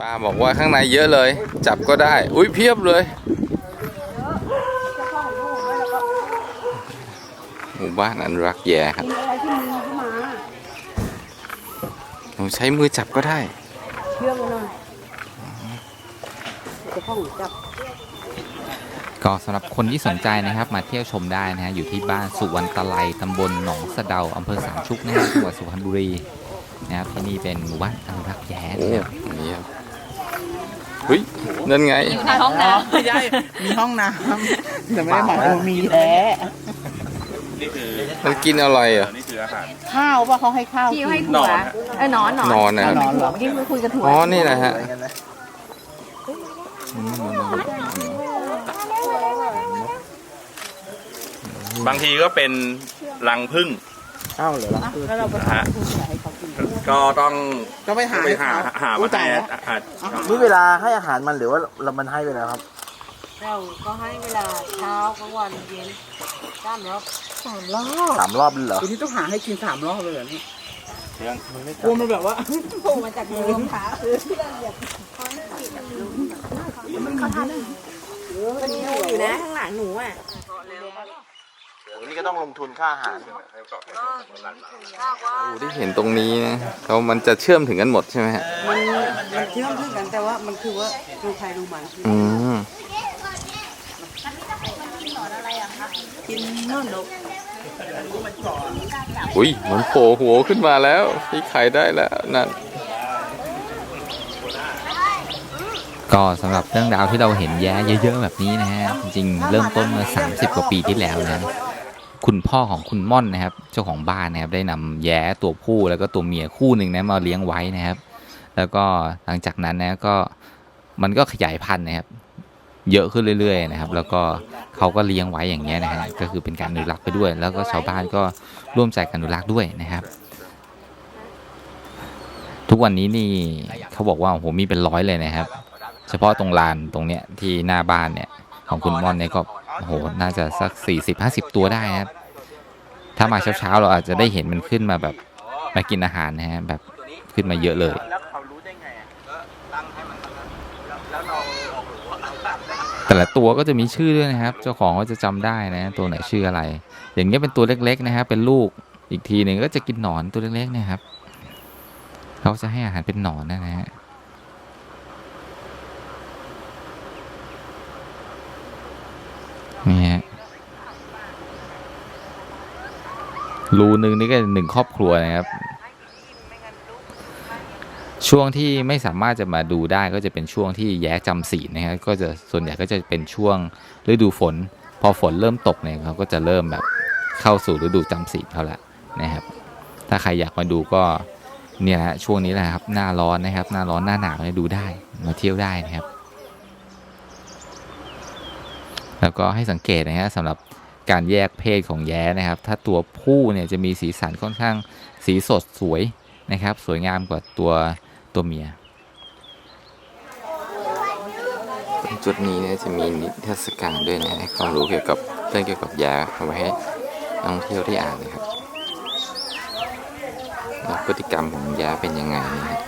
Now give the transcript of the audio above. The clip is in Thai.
ป้าบอกว่าข้างในเยอะเลย จับก็ได้ อุ้ยเพียบเลย หมู่บ้านอนุรักษ์แย่ครับมีอะไรที่มือเข้ามาหนูใช้มือจับก็ได้เชื่องหน่อยจะพ่องจับก็สำหรับคนที่สนใจนะครับมาเที่ยวชมได้นะฮะอยู่ที่บ้านสุวรรณตะไลตำบลหนองสะเดาอำเภอสามชุกนะฮะจังหวัดสุพรรณบุรีนะครับที่นี่เป็นหมู่บ้านอนุรักษ์แย้โอ้นะครับนี่ครับ เฮ้ยนั่นไง อยู่ในห้องน้ไม่ใช่มีห้องน้ำแต่ไม่ได้หมายว่ามีแท้มันกินอะไรอะข้าวป่ะเขาให้ข้าวำกิที่นให้ถั่วเอ้ยหนอนหนอนนอนนะครับนอนเหรอเมื่อกี้คุยกับถั่วอ๋อนี่นะฮะบางทีก็เป็นรังพึ่ง ข้าวเหรอล่ะแล้วเราไปนะฮะให้เขากิน ก็ต้องก็ไปหาไปหาหาอุ๊มายตายให้แล้วอะนี่เวลาให้อาหารมันหรือว่าเรามันให้ไปแล้วครับ เราก็ให้เวลาเช้ากลางวันเย็นสามรอบสามรอบสามรอบเลยเหรอ ทีนี้ต้องหาให้กินสามรอบเลยเหรอนี่กลัวมันแบบว่าโผล่มาจากมือรองเท้าคือที่เราเหยียบมันดูอยู่นะข้างหลังหนูอะ นี่ก็ต้องลงทุนค่าอาหาร โอ้ที่เห็นตรงนี้นะเขามันจะเชื่อมถึงกันหมดใช่ไหมฮะมันมันเชื่อมถึงกันแต่ว่ามันคือว่าดูใครดูมันอืมกินนอนนกอุ้ยมันโผล่หัวขึ้นมาแล้วพี่ไข่ได้แล้วนั่นก็สำหรับเรื่องราวที่เราเห็นแย้เยอะ ๆ แบบนี้นะฮะ จริงๆเริ่มต้นเมื่อ 30 กว่าปีที่แล้วนะ คุณพ่อของคุณม่อนนะครับ เจ้าของบ้านนะครับ ได้นำแย้ตัวผู้แล้วก็ตัวเมียคู่หนึ่งนะมาเลี้ยงไว้นะครับ แล้วก็หลังจากนั้นนะก็มันก็ขยายพันธุ์นะครับ เยอะขึ้นเรื่อยๆนะครับ แล้วก็เขาก็เลี้ยงไว้อย่างเงี้ยนะฮะก็คือเป็นการอนุรักษ์ไปด้วย แล้วก็ชาวบ้านก็ร่วมใจกันอนุรักษ์ด้วยนะครับ ทุกวันนี้นี่เขาบอกว่าโอ้โหมีเป็นร้อยเลยนะครับ เฉพาะตรงลานตรงเนี้ยที่หน้าบ้านเนี่ยของคุณม่อนเนี่ยก็ โอ้โห น่าจะสัก 40-50 ตัวได้นะครับ ถ้ามาเช้าๆ เราอาจจะได้เห็นมันขึ้นมาแบบมากินอาหารนะฮะแบบขึ้นมาเยอะเลย แล้วเขารู้ได้ไงอะตั้งให้มันแล้วเราแต่ละตัวก็จะมีชื่อด้วยนะครับ เจ้าของก็จะจำได้นะตัวไหนชื่ออะไร อย่างเงี้ยเป็นตัวเล็กๆนะครับ เป็นลูกอีกทีหนึ่งก็จะกินหนอนตัวเล็กๆนะครับ เขาจะให้อาหารเป็นหนอนนะฮะ นี่ฮะรูหนึ่งนี่ก็หนึ่งครอบครัวนะครับ ช่วงที่ไม่สามารถจะมาดูได้ก็จะเป็นช่วงที่แย้จำศีลนะครับก็จะส่วนใหญ่ก็จะเป็นช่วงฤดูฝน พอฝนเริ่มตกเนี่ยเขาก็จะเริ่มแบบเข้าสู่ฤดูจำศีลเขาละนะครับ ถ้าใครอยากมาดูก็เนี่ยฮะช่วงนี้แหละครับหน้าร้อนนะครับ หน้าร้อนหน้าหนาวเนี่ยดูได้มาเที่ยวได้นะครับ แล้วก็ให้สังเกตนะฮะสำหรับการแยกเพศของแย้นะครับ ถ้าตัวผู้เนี่ยจะมีสีสันค่อนข้างสีสดสวยนะครับ สวยงามกว่าตัวตัวเมียตรงจุดนี้เนี่ยจะมีนิทรรศการด้วยนะให้ความรู้เกี่ยวกับเรื่องเกี่ยวกับยาเอาไว้ให้นักท่องเที่ยวได้อ่านนะครับพฤติกรรมของยาเป็นยังไงนะฮะ